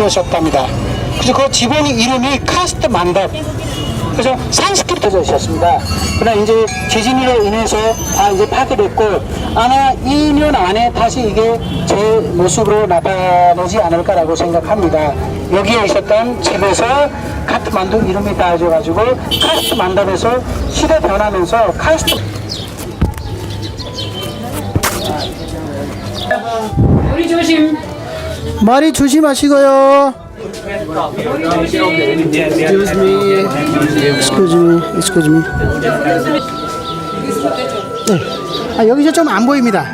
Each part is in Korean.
지으셨답니다. 그래서 그 지붕이 이름이 카스트 만답. 그래서 산스크리트로 지었습니다. 그러나 이제 지진으로 인해서 다 이제 파괴됐고 아마 2년 안에 다시 이게 제 모습으로 나타나지 않을까라고 생각합니다. 여기에 있었던 집에서 카트만두 이름이 따져가지고 카스트 만답에서 시대 변하면서 카스트 우리 조심. 머리 조심하시고요. Excuse me. Excuse me. Excuse me. 네. 아, 여기서 좀 안 보입니다.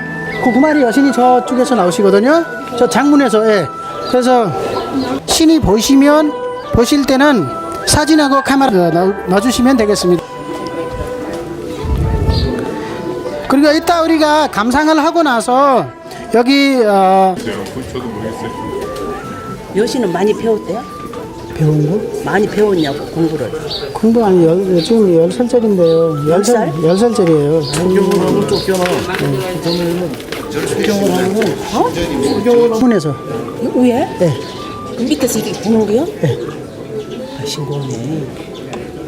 그 구마리 여신이 저쪽에서 나오시거든요. 저 장문에서. 예. 그래서 신이 보시면 보실 때는 사진하고 카메라 넣- 넣어주시면 되겠습니다. 그리고 이따 우리가 감상을 하고 나서 여기 어, 여신은 많이 배웠대요? 배운 거? 많이 배웠냐고 공부를. 공부 아니 열, 지금 열 살짜리인데요. 열 살? 열 살짜리예요. 하면 쫓겨나. 어? 분에서 왜? 네. 밑에서 이렇게 보는 거요? 네. 신고네.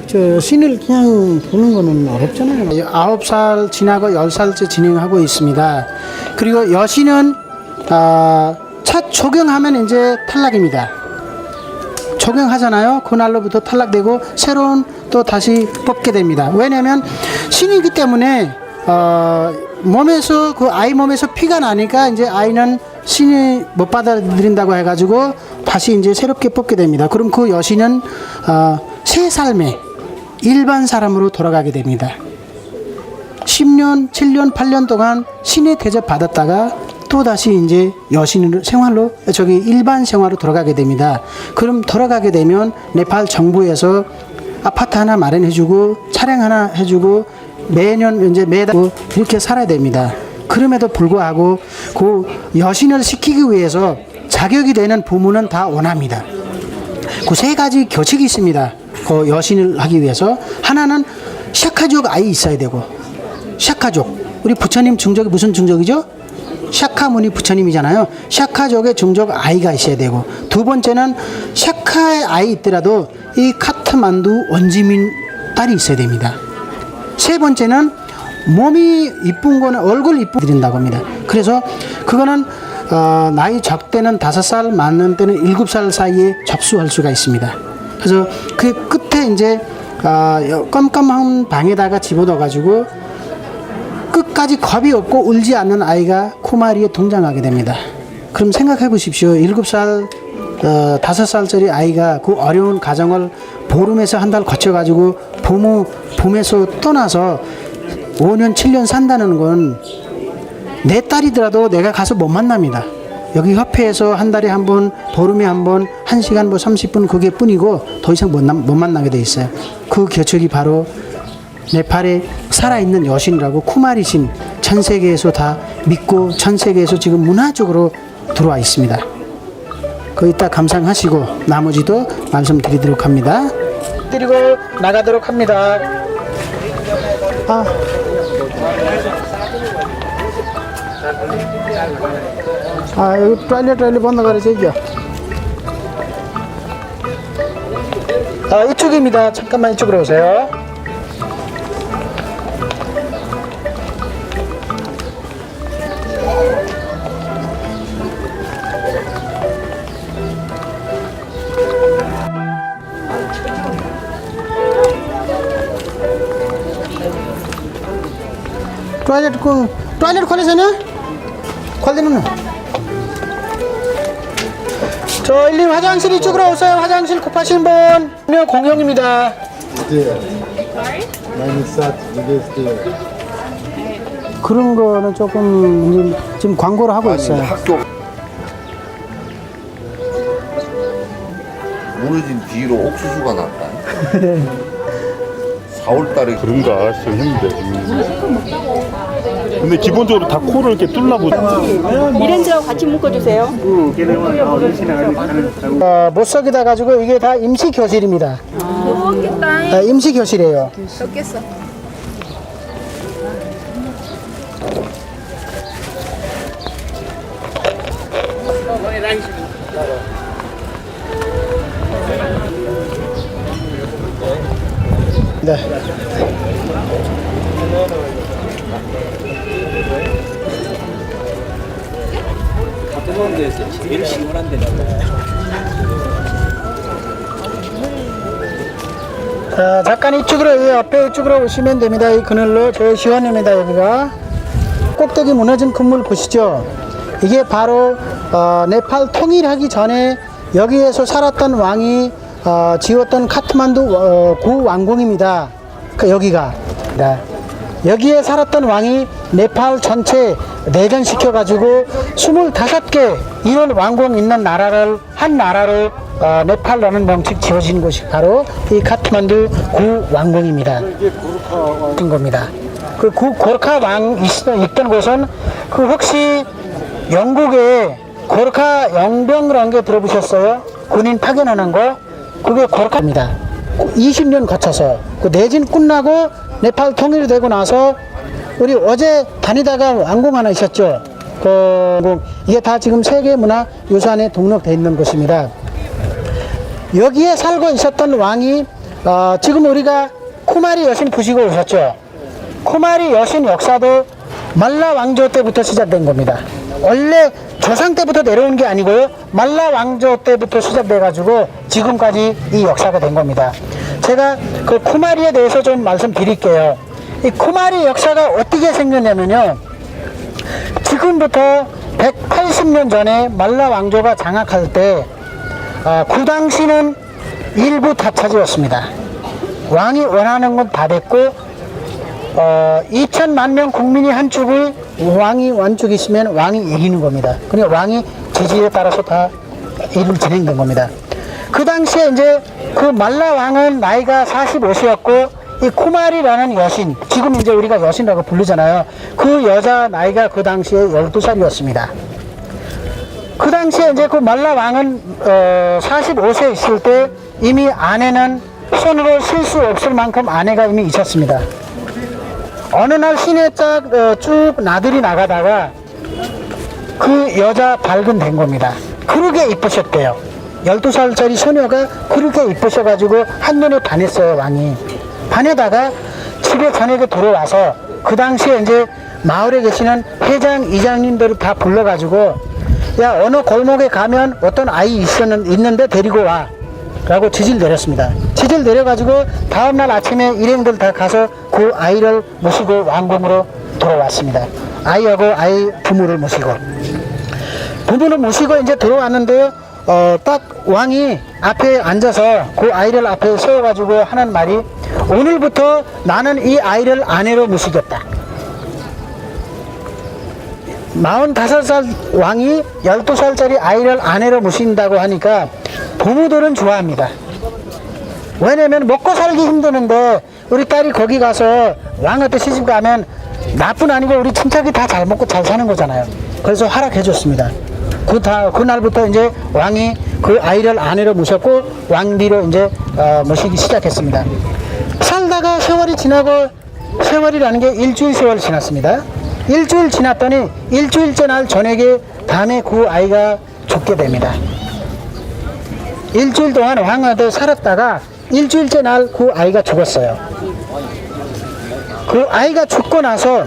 저 신을 그냥 보는 거는 어렵잖아요. 아홉 살 지나고 열 살째 진행하고 있습니다. 그리고 여신은 아, 첫 적용하면 이제 탈락입니다. 적용하잖아요. 그날로부터 탈락되고 새로운 또 다시 뽑게 됩니다. 왜냐하면 신이기 때문에 어, 몸에서 그 아이 몸에서 피가 나니까 이제 아이는 신이 못 받아들인다고 해가지고 다시 이제 새롭게 뽑게 됩니다. 그럼 그 여신은 어, 새 삶에 일반 사람으로 돌아가게 됩니다. 10년, 7년, 8년 동안 신의 대접 받았다가 또 다시 이제 여신 생활로 저기 일반 생활로 돌아가게 됩니다. 그럼 돌아가게 되면 네팔 정부에서 아파트 하나 마련해주고 차량 하나 해주고 매년 이제 매달 이렇게 살아야 됩니다. 그럼에도 불구하고 그 여신을 시키기 위해서 자격이 되는 부모는 다 원합니다. 그 세 가지 규칙이 있습니다. 그 여신을 하기 위해서 하나는 샤카족 아이 있어야 되고 샤카족 우리 부처님 중적이 무슨 중적이죠? 샤카무니 부처님이잖아요. 샤카족의 중적 아이가 있어야 되고 두 번째는 샤카의 아이 있더라도 이 카트만두 원지민 딸이 있어야 됩니다. 세 번째는 몸이 이쁜 거는 얼굴 이쁘게 드린다고 합니다. 그래서 그거는 어, 나이 적때는 다섯 살, 많은 때는 일곱 살 사이에 접수할 수가 있습니다. 그래서 그 끝에 이제 어, 여- 깜깜한 방에다가 집어넣어 가지고 끝까지 겁이 없고 울지 않는 아이가 코마리에 동장하게 됩니다. 그럼 생각해 보십시오. 일곱 살, 어, 다섯 살짜리 아이가 그 어려운 가정을 보름에서 한 달 거쳐가지고 부모, 봄에서 떠나서 5년, 7년 산다는 건 내 딸이더라도 내가 가서 못 만납니다. 여기 협회에서 한 달에 한 번, 보름에 한 번, 한 시간 뭐 30분 그게 뿐이고 더 이상 못, 남- 못 만나게 돼 있어요. 그 규칙이 바로 네팔에 살아있는 여신이라고 쿠마리 신 전 세계에서 다 믿고 전 세계에서 지금 문화적으로 들어와 있습니다. 그 이따 감상하시고 나머지도 말씀드리도록 합니다. 드리고 나가도록 합니다. 아. હા એ toilet toilet બંધ કરે છે 이겨. 아, 이쪽입니다. 잠깐만 이쪽으로 오세요. টয়লেট টয়লেট খোলেছে না খোল দিন না 저 일리 화장실 이쪽으로 오세요. 화장실 급하신 분. 네, 공용입니다? 그런 거는 조금 지금 광고를 하고 있어요. 학교. 무너진 뒤로 옥수수가 났다. 4월 달에 그런가? 좀 했는데. 근데 기본적으로 다 코를 이렇게 뚫나보다. 이렌즈하고 같이 묶어주세요. 어, 못 썩이다 가지고 이게 다 임시 교실입니다 아, 임시 교실이에요 네. 자, 잠깐 이쪽으로, 이 옆에 이쪽으로 오시면 됩니다. 이 그늘로 제일 시원합니다, 여기가. 꼭대기 무너진 건물 보시죠? 이게 바로, 어, 네팔 통일하기 전에 여기에서 살았던 왕이, 어, 지었던 카트만두 어, 구 왕궁입니다. 그 여기가. 네. 여기에 살았던 왕이 네팔 전체 내전시켜 가지고 25개 이런 왕궁 있는 나라를 한 나라를 어, 네팔라는 명칭 지어진 곳이 바로 이 카트만두 구 왕궁입니다. 인 겁니다. 그 구 고르카 왕 있- 있던 곳은 그 혹시 영국에 고르카 영병이라는 게 들어보셨어요? 군인 파견하는 거 그게 고르카입니다. 20년 거쳐서 그 내진 끝나고 네팔 통일이 되고 나서 우리 어제 다니다가 왕궁 하나 있었죠. 그. 이게 다 지금 세계 문화 유산에 등록돼 있는 곳입니다. 여기에 살고 있었던 왕이 어, 지금 우리가 쿠마리 여신 보시고 오셨죠. 쿠마리 여신 역사도 말라 왕조 때부터 시작된 겁니다. 원래 조상 때부터 내려온 게 아니고요. 말라 왕조 때부터 시작돼 가지고 지금까지 이 역사가 된 겁니다. 제가 그 쿠마리에 대해서 좀 말씀드릴게요. 이 쿠마리 역사가 어떻게 생겼냐면요. 지금부터 180년 전에 말라 왕조가 장악할 때 아, 그 당시는 일부 다차지였습니다. 왕이 원하는 건 다 됐고 어, 2천만 명 국민이 한쪽을 왕이 완쪽이시면 왕이 이기는 겁니다. 그러니까 왕이 지지에 따라서 다 일을 진행된 겁니다. 그 당시에 이제 그 말라 왕은 나이가 45세였고 이 쿠마리라는 여신, 지금 이제 우리가 여신이라고 부르잖아요. 그 여자 나이가 그 당시에 12살이었습니다. 그 당시에 이제 그 말라 왕은 어, 45세 있을 때 이미 아내는 손으로 쉴수 없을 만큼 아내가 이미 있었습니다. 어느 날 시내 딱 어, 쭉 나들이 나가다가 그 여자 발견된 겁니다. 그렇게 이쁘셨대요. 12살짜리 소녀가 그렇게 이쁘셔가지고 한눈에 반했어요, 왕이. 반해다가 집에 저녁에 들어와서 그 당시에 이제 마을에 계시는 회장, 이장님들을 다 불러가지고 야, 어느 골목에 가면 어떤 아이 있었는, 있는데 데리고 와. 라고 지질 내렸습니다. 지질 내려가지고 다음날 아침에 일행들 다 가서 그 아이를 모시고 왕궁으로 돌아왔습니다. 아이하고 아이 부모를 모시고. 부모를 모시고 이제 들어왔는데요. 어, 딱 왕이 앞에 앉아서 그 아이를 앞에 세워가지고 하는 말이 오늘부터 나는 이 아이를 아내로 모시겠다. 45살 왕이 12살짜리 아이를 아내로 모신다고 하니까 부모들은 좋아합니다. 왜냐면 먹고 살기 힘드는데 우리 딸이 거기 가서 왕한테 시집 가면 나뿐 아니고 우리 친척이 다 잘 먹고 잘 사는 거잖아요. 그래서 허락해 줬습니다. 그 다, 그날부터 이제 왕이 그 아이를 아내로 모셨고 왕비로 이제 어, 모시기 시작했습니다. 살다가 세월이 지나고 세월이라는 게 일주일 세월 지났습니다. 일주일 지났더니 일주일째 날 저녁에 밤에 그 아이가 죽게 됩니다. 일주일 동안 왕한테 살았다가 일주일째 날 그 아이가 죽었어요. 그 아이가 죽고 나서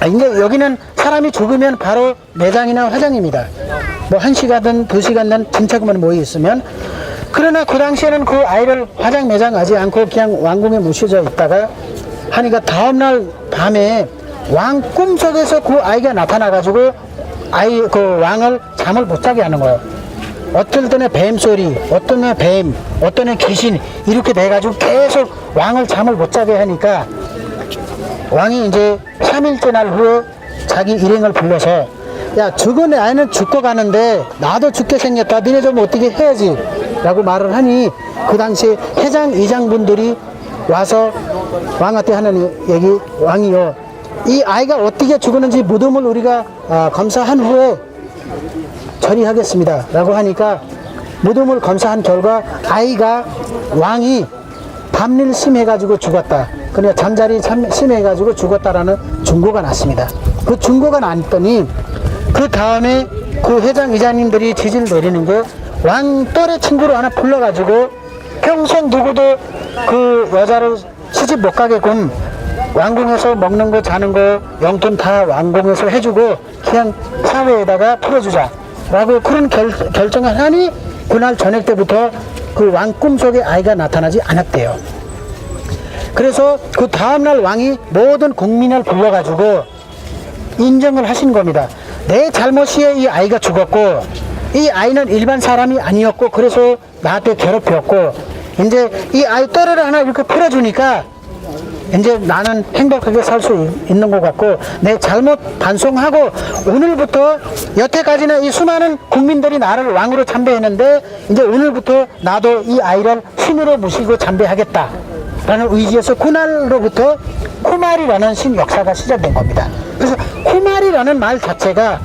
아, 이제 여기는 사람이 죽으면 바로 매장이나 화장입니다. 뭐 한 시간든 두 시간든 진짜그만 모여 있으면 그러나 그 당시에는 그 아이를 화장 매장하지 않고 그냥 왕궁에 모셔져 있다가 하니까 다음날 밤에 왕 꿈속에서 그 아이가 나타나가지고 아이 그 왕을 잠을 못 자게 하는 거예요. 어떨 때는 뱀 소리, 어떤 때는 뱀, 어떤 때는 귀신 이렇게 돼가지고 계속 왕을 잠을 못 자게 하니까 왕이 이제 3일째 날 후에 자기 일행을 불러서 야 죽은 아이는 죽고 가는데 나도 죽게 생겼다. 니네 좀 어떻게 해야지? 라고 말을 하니 그 당시에 회장 이장분들이 와서 왕한테 하는 얘기 왕이요 이 아이가 어떻게 죽었는지 무덤을 우리가 아, 검사한 후에 처리하겠습니다 라고 하니까 무덤을 검사한 결과 아이가 왕이 밤일 심해가지고 죽었다. 그러니까 잠자리 참 심해가지고 죽었다라는 중고가 났습니다. 그 중고가 났더니 그 다음에 그 회장 이장님들이 지지를 내리는 게왕 또래 친구를 하나 불러가지고 평생 누구도 그 여자를 시집 못 가게끔 왕궁에서 먹는 거 자는 거 용돈 다 왕궁에서 해주고 그냥 사회에다가 풀어주자 라고 그런 결, 결정을 하니 그날 저녁 때부터 그 왕 꿈속에 아이가 나타나지 않았대요. 그래서 그 다음날 왕이 모든 국민을 불러가지고 인정을 하신 겁니다. 내 잘못이에 이 아이가 죽었고 이 아이는 일반 사람이 아니었고 그래서 나한테 괴롭혔고 이제 이 아이 떠를 하나 이렇게 풀어주니까 이제 나는 행복하게 살 수 있는 것 같고 내 잘못 반성하고 오늘부터 여태까지는 이 수많은 국민들이 나를 왕으로 참배했는데 이제 오늘부터 나도 이 아이를 신으로 모시고 참배하겠다 라는 의지에서 그날로부터 쿠마리라는 신 역사가 시작된 겁니다 그래서 쿠마리라는 말 자체가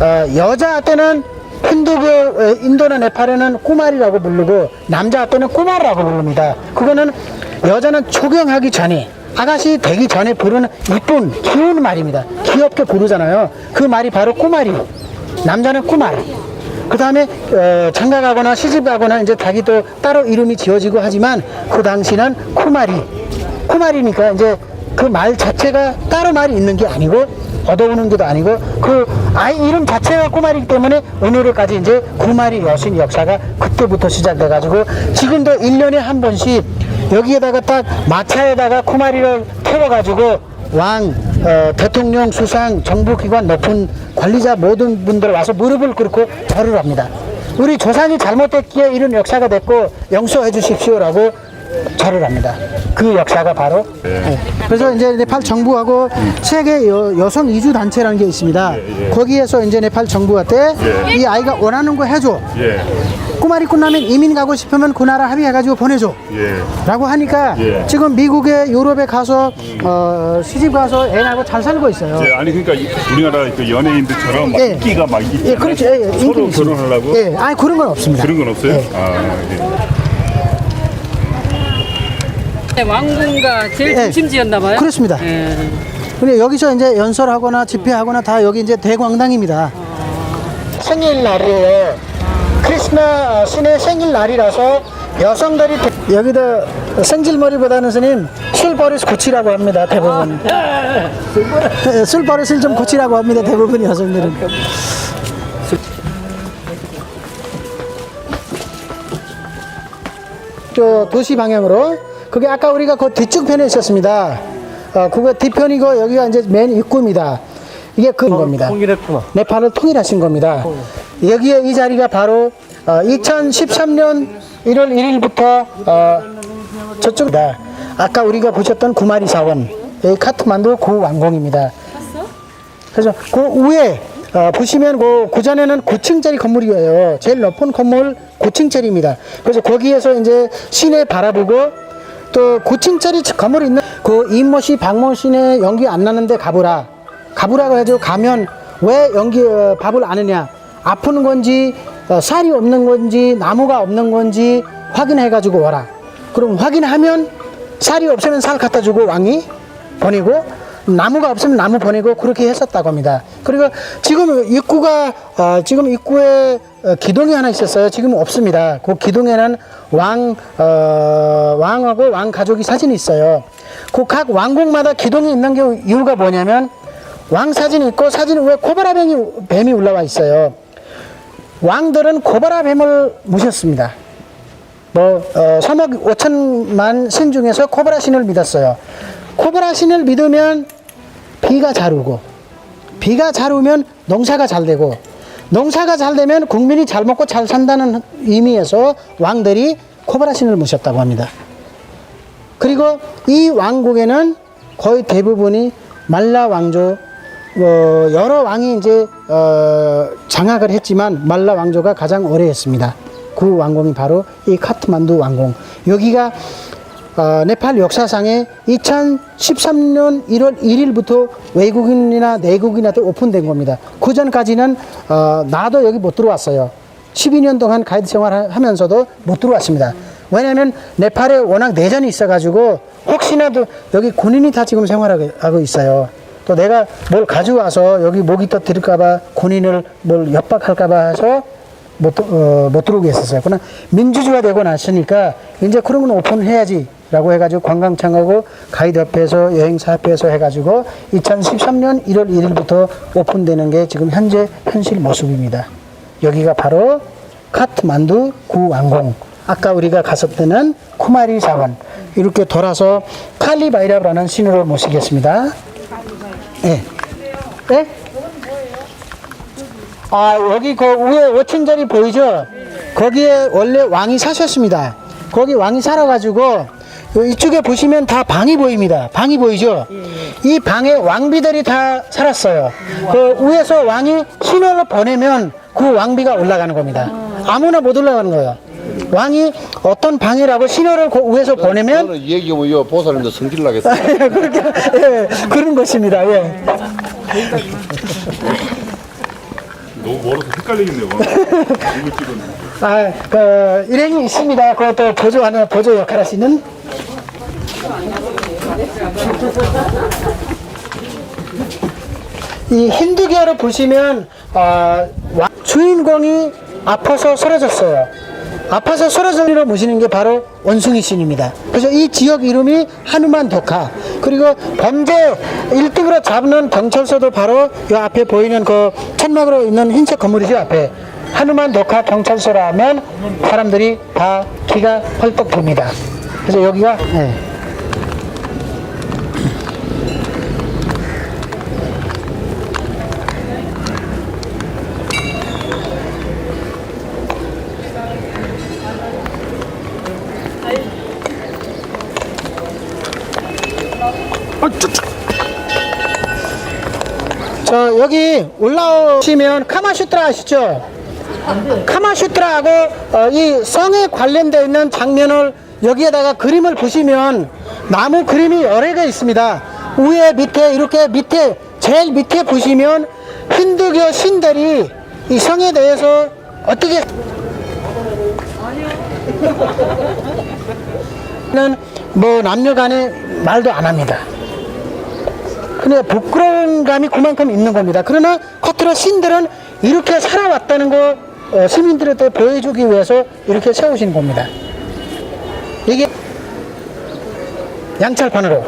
어, 여자한테는 힌두교, 어, 인도나 네팔에는 꾸마리라고 부르고 남자한테는 꾸마라고 부릅니다. 그거는 여자는 초경하기 전에 아가씨 되기 전에 부르는 이쁜 귀여운 말입니다. 귀엽게 부르잖아요. 그 말이 바로 꾸마리. 남자는 꾸말. 그 다음에 어, 장가가거나 시집가거나 이제 자기도 따로 이름이 지어지고 하지만 그 당시는 쿠마리. 쿠마리니까 이제 그 말 자체가 따로 말이 있는 게 아니고 얻어오는 게도 아니고 그 아이 이름 자체가 꾸마리기 때문에 오늘까지 이제 구마리 여신 역사가 그때부터 시작돼 가지고 지금도 1년에 한 번씩 여기에다가 딱 마차에다가 쿠마리를 태워 가지고 왕, 어, 대통령, 수상, 정부기관 높은 관리자 모든 분들 와서 무릎을 꿇고 절을 합니다. 우리 조상이 잘못됐기에 이런 역사가 됐고 용서해 주십시오라고 절을 합니다. 그 역사가 바로 네. 그래서 이제 네팔 정부하고 세계 여, 여성 이주 단체라는 게 있습니다. 거기에서 이제 네팔 정부한테 예. 이 아이가 원하는 거 해줘. 예, 꾸마리 끝나면 이민 가고 싶으면 그 나라 합의해가지고 보내줘. 예. 라고 하니까 예. 지금 미국에 유럽에 가서 어, 시집 가서 애하고 잘 살고 있어요. 예, 아니 그러니까 이- 우리나라 그 연예인들처럼 막 예. 인기가 막 있잖아요. 예, 그렇죠. 예, 예, 인기 서로 있습니다. 결혼하려고 예, 아니 그런 건 없습니다. 그런 건 없어요? 예. 아, 예. 네, 왕궁가 제일 예. 중심지였나 봐요. 그렇습니다. 예. 근데 여기서 이제 연설하거나 집회하거나 다 여기 이제 대광당입니다. 생일날이에요. 크리스마 신의 생일날이라서 여성들이 대- 여기다 생질머리보다는 스님 술버릇 고치라고 합니다. 대부분. 예, 술버릇을 좀 고치라고 합니다. 대부분 여성들은. 저 도시 방향으로 그게 아까 우리가 그 뒤쪽 편에 있었습니다. 어, 그거 뒤편이고 여기가 이제 맨 입구입니다. 이게 그 겁니다. 통일했구나. 네팔을 통일하신 겁니다. 여기에 이 자리가 바로 어, 2013년 1월 1일부터 어, 저쪽이다. 아까 우리가 보셨던 구마리 사원 여기 카트만두 구왕궁입니다. 그래서 그 위에 어, 보시면 그 구전에는 9층짜리 건물이에요. 제일 높은 건물 9층짜리입니다. 그래서 거기에서 이제 시내 바라보고 또 9층짜리 건물이 있는 그 임모씨 박모씨네 연기 안 나는데 가보라. 가보라고 해가지고 가면 왜 연기 어, 밥을 안 하냐? 아픈 건지 어, 살이 없는 건지 나무가 없는 건지 확인해 가지고 와라. 그럼 확인하면 살이 없으면 살 갖다 주고 왕이 보내고 나무가 없으면 나무 보내고 그렇게 했었다고 합니다. 그리고 지금 입구가 어, 지금 입구에 어, 기둥이 하나 있었어요. 지금 없습니다. 그 기둥에는 왕 어, 왕하고 왕 가족이 사진이 있어요. 그 각 왕국마다 기둥이 있는 게 이유가 뭐냐면 왕 사진이 있고 사진 위에 코브라 뱀이 뱀이 올라와 있어요. 왕들은 코브라 뱀을 모셨습니다. 뭐 어, 3억 5천만 신 중에서 코브라 신을 믿었어요. 코브라 신을 믿으면 비가 잘 오고 비가 잘 오면 농사가 잘 되고 농사가 잘 되면 국민이 잘 먹고 잘 산다는 의미에서 왕들이 코브라 신을 모셨다고 합니다. 그리고 이 왕국에는 거의 대부분이 말라 왕조 어, 여러 왕이 이제 어, 장악을 했지만 말라 왕조가 가장 오래 했습니다. 그 왕궁이 바로 이 카트만두 왕궁. 여기가 어, 네팔 역사상에 2013년 1월 1일부터 외국인이나 내국인한테 오픈된 겁니다. 그 전까지는 어, 나도 여기 못 들어왔어요. 12년 동안 가이드 생활하면서도 못 들어왔습니다. 왜냐하면 네팔에 워낙 내전이 있어가지고 혹시나도 여기 군인이 다 지금 생활하고 있어요. 또 내가 뭘 가져와서 여기 모기 터뜨릴까봐 군인을 뭘 협박할까봐 해서 못, 들- 어, 못 들어오게 했었어요. 그러나 민주주의가 되고 났으니까 이제 그런 건 오픈해야지 라고 해가지고 관광청하고 가이드협회에서 여행사협회에서 해가지고 2013년 1월 1일부터 오픈되는 게 지금 현재 현실 모습입니다. 여기가 바로 카트만두 구왕궁. 아까 우리가 갔었던 쿠마리 사원. 이렇게 돌아서 칼리바이라라는 신으로 모시겠습니다. 예. 예? 아, 여기 그 위에 5층짜리 보이죠? 거기에 원래 왕이 사셨습니다. 거기 왕이 살아가지고 이쪽에 보시면 다 방이 보입니다. 방이 보이죠? 이 방에 왕비들이 다 살았어요. 그 위에서 왕이 신호를 보내면 그 왕비가 올라가는 겁니다. 아무나 못 올라가는 거예요. 왕이 어떤 방이라고 신호를 그 위에서 보내면 저는 이 얘기하면 이 보살님도 성질 나겠어. 그렇게 예, 그런 것입니다. 예. 너무 멀어서 헷갈리겠네요. 이거 찍은. 아, 그 일행이 있습니다. 그것도 보조하는 보조 역할 하시는 이 힌두교를 보시면 아, 와- 주인공이 아파서 쓰러졌어요. 아파서 쓰러져로 모시는 게 바로 원숭이 신입니다. 그래서 이 지역 이름이 하누만 도카. 그리고 범죄 1등으로 잡는 경찰서도 바로 이 앞에 보이는 그 천막으로 있는 흰색 건물이죠 앞에. 하누만 도카 경찰서라 하면 사람들이 다 기가 펄떡 돕니다. 그래서 여기가 네. 저 여기 올라오시면 카마슈트라 아시죠? 카마슈트라하고 어, 이 성에 관련되어 있는 장면을 여기에다가 그림을 보시면 나무 그림이 여러 개 있습니다. 위에 밑에 이렇게 밑에 제일 밑에 보시면 힌두교 신들이 이 성에 대해서 어떻게 는뭐 남녀간에 말도 안 합니다. 근데 부끄러운 감이 그만큼 있는 겁니다. 그러나 겉으로 신들은 이렇게 살아왔다는 거 어, 시민들한테 보여주기 위해서 이렇게 세우신 겁니다. 이게 양찰판으로.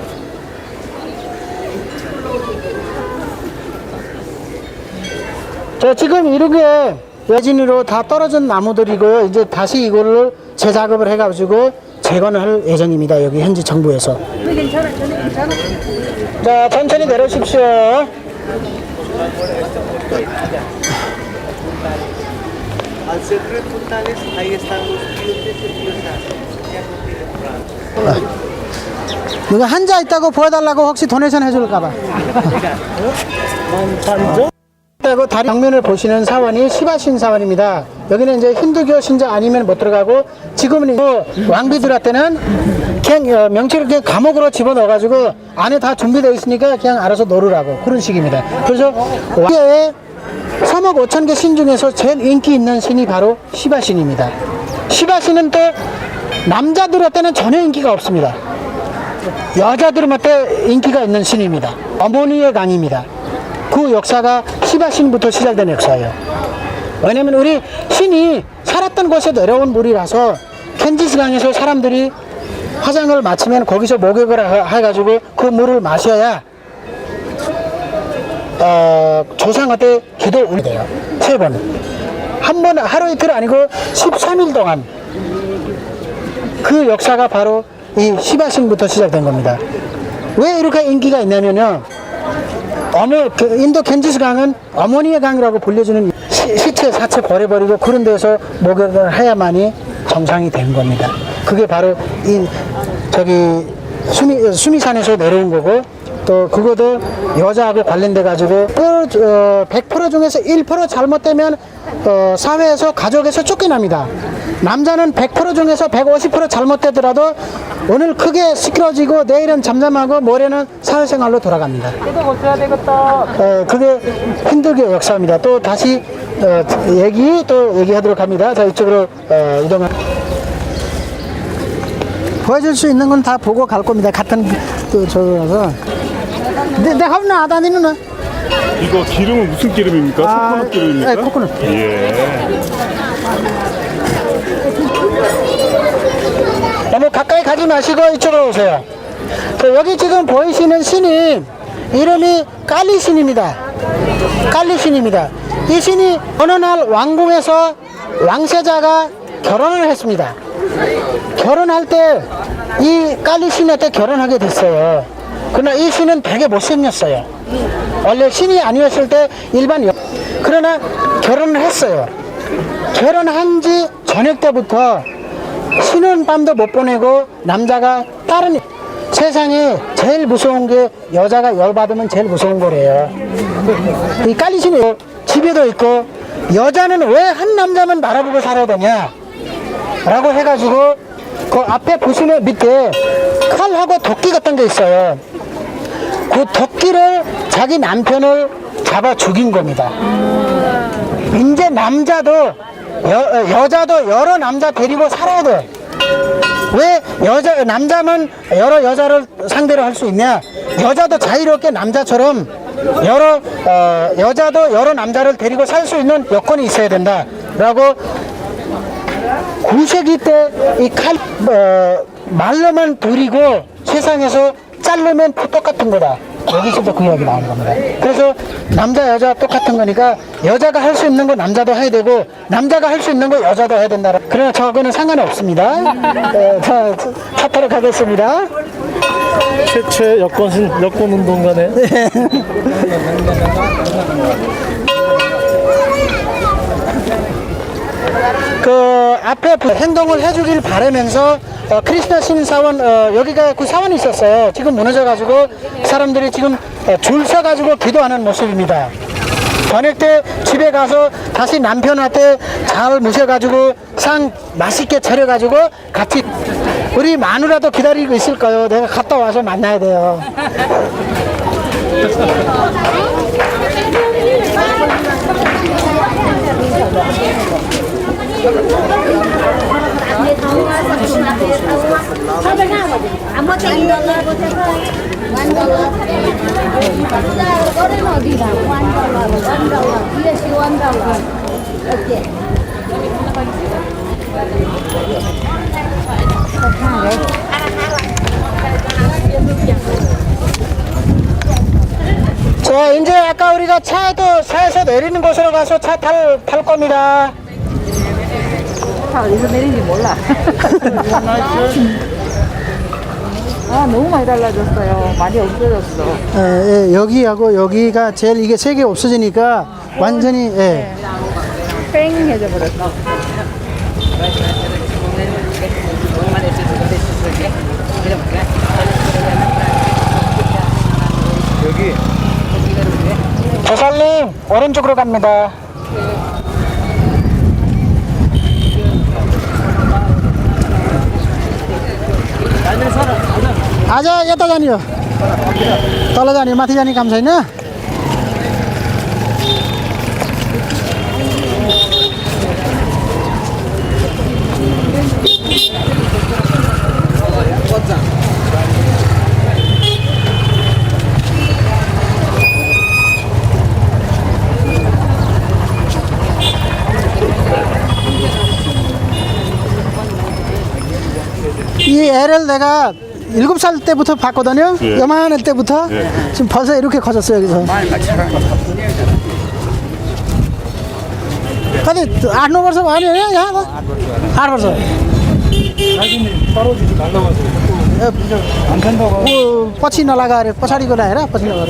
자, 지금 이렇게 외진으로 다 떨어진 나무들이고요. 이제 다시 이거를 재작업을 해가지고 재건을 할 예정입니다. 여기 현지 정부에서. 자, 천천히 내려오십시오. Al ser tres puntales, ahí están los dioses y diosas. 이거 한자 있다고 보여달라고 혹시 도네이션 해줄까봐. 그리고 다리 정면을 보시는 사원이 시바신 사원입니다. 여기는 이제 힌두교 신자 아니면 못 들어가고 지금은 이 왕비들한테는 그냥 어, 명칭을 그냥 감옥으로 집어넣어가지고 안에 다 준비되어 있으니까 그냥 알아서 놀으라고 그런 식입니다. 그래서 왕의 3억 5천 개 신 중에서 제일 인기 있는 신이 바로 시바신입니다. 시바신은 또 남자들한테는 전혀 인기가 없습니다. 여자들한테 인기가 있는 신입니다. 어머니의 강입니다. 그 역사가 시바신부터 시작된 역사예요. 왜냐면 우리 신이 살았던 곳에 내려온 물이라서 켄지스 강에서 사람들이 화장을 마치면 거기서 목욕을 하- 해가지고 그 물을 마셔야 어, 조상한테 기도 올려요. 세 번. 한 번, 하루 이틀 아니고 13일 동안 그 역사가 바로 이 시바신부터 시작된 겁니다. 왜 이렇게 인기가 있냐면요. 어머 그 인도 캔지스 강은 어머니의 강이라고 불려주는 시, 시체 사체 버려버리고 그런 데서 목욕을 해야만이 정상이 된 겁니다. 그게 바로 이 저기 수미 수미산에서 내려온 거고 또 그것도 여자하고 관련돼 가지고 어, 100% 중에서 1% 잘못되면 어, 사회에서 가족에서 쫓겨납니다. 남자는 100% 중에서 150% 잘못되더라도 오늘 크게 시끄러지고 내일은 잠잠하고 모레는 사회생활로 돌아갑니다. 어, 그게 힘들게 역사입니다. 또 다시 어, 얘기 또 얘기하도록 합니다. 자 이쪽으로 어, 이동하. 보여줄 수 있는 건 다 보고 갈 겁니다. 같은 또 저거라서. 근데 내가 하면 안 다니는 이거 기름은 무슨 기름입니까? 아, 코코넛 기름입니까? 네, 코코넛. 예. 너무 가까이 가지 마시고 이쪽으로 오세요. 자, 여기 지금 보이시는 신이 이름이 깔리 신입니다. 깔리 신입니다. 이 신이 어느 날 왕궁에서 왕세자가 결혼을 했습니다. 결혼할 때 이 깔리 신한테 결혼하게 됐어요. 그러나 이 신은 되게 못생겼어요. 원래 신이 아니었을 때 일반 여... 그러나 결혼을 했어요. 결혼한 지 저녁 때부터 쉬는 밤도 못 보내고 남자가 다른 세상에 제일 무서운 게 여자가 열받으면 제일 무서운 거래요. 이 깔리시네 집에도 있고 여자는 왜 한 남자만 바라보고 살아야 되냐? 라고 해가지고 그 앞에 보시면 밑에 칼하고 도끼 같은 게 있어요. 그 도끼를 자기 남편을 잡아 죽인 겁니다. 이제 남자도 여, 여자도 여러 남자 데리고 살아야 돼. 왜 여자 남자만 여러 여자를 상대로 할 수 있냐? 여자도 자유롭게 남자처럼 여러 어, 여자도 여러 남자를 데리고 살 수 있는 여건이 있어야 된다라고 9세기 때 이 칼 어, 말로만 부리고 세상에서 자르면 똑같은 거다. 여기서도 그 이야기 나오는 겁니다. 그래서 남자 여자 똑같은 거니까 여자가 할 수 있는 거 남자도 해야 되고 남자가 할 수 있는 거 여자도 해야 된다. 그러나 저거는 상관이 없습니다. 네, 자, 차 타러 가겠습니다. 최초의 여권 신 여권 운동가네. 그 앞에 그 행동을 해주길 바라면서 어, 크리스나 신사원 어, 여기가 그 사원이 있었어요. 지금 무너져 가지고 사람들이 지금 어, 줄 서 가지고 기도하는 모습입니다. 저녁 때 집에 가서 다시 남편한테 잘 모셔가지고 상 맛있게 차려가지고 같이 우리 마누라도 기다리고 있을 거예요. 내가 갔다 와서 만나야 돼요. 자, 이제 아까 우리가 차도 차에서 내리는 곳으로 가서 차 탈 탈 겁니다. 어디서 내린지 몰라. 아 너무 많이 달라졌어요. 많이 없어졌어. 예, 예, 여기하고 여기가 제일 이게 세 개 없어지니까 완전히 예. 뺑 해져 버렸어. 조살님 오른쪽으로 갑니다. आज यता जाने हो। तल जाने माथि जाने काम छैन? 이 애를 내가 일곱 살 때부터 봤거든요. 예. 요만할 때부터 예. 지금 벌써 이렇게 커졌어요 여기서. कति आठ नौ वर्ष भयो नि होइन यहाँ त आठ वर्ष 자기는 떨어지지 말라고 하세요. 안 된다고 पछि नलगाएर पछाडिको लगाएर पछि लगाएर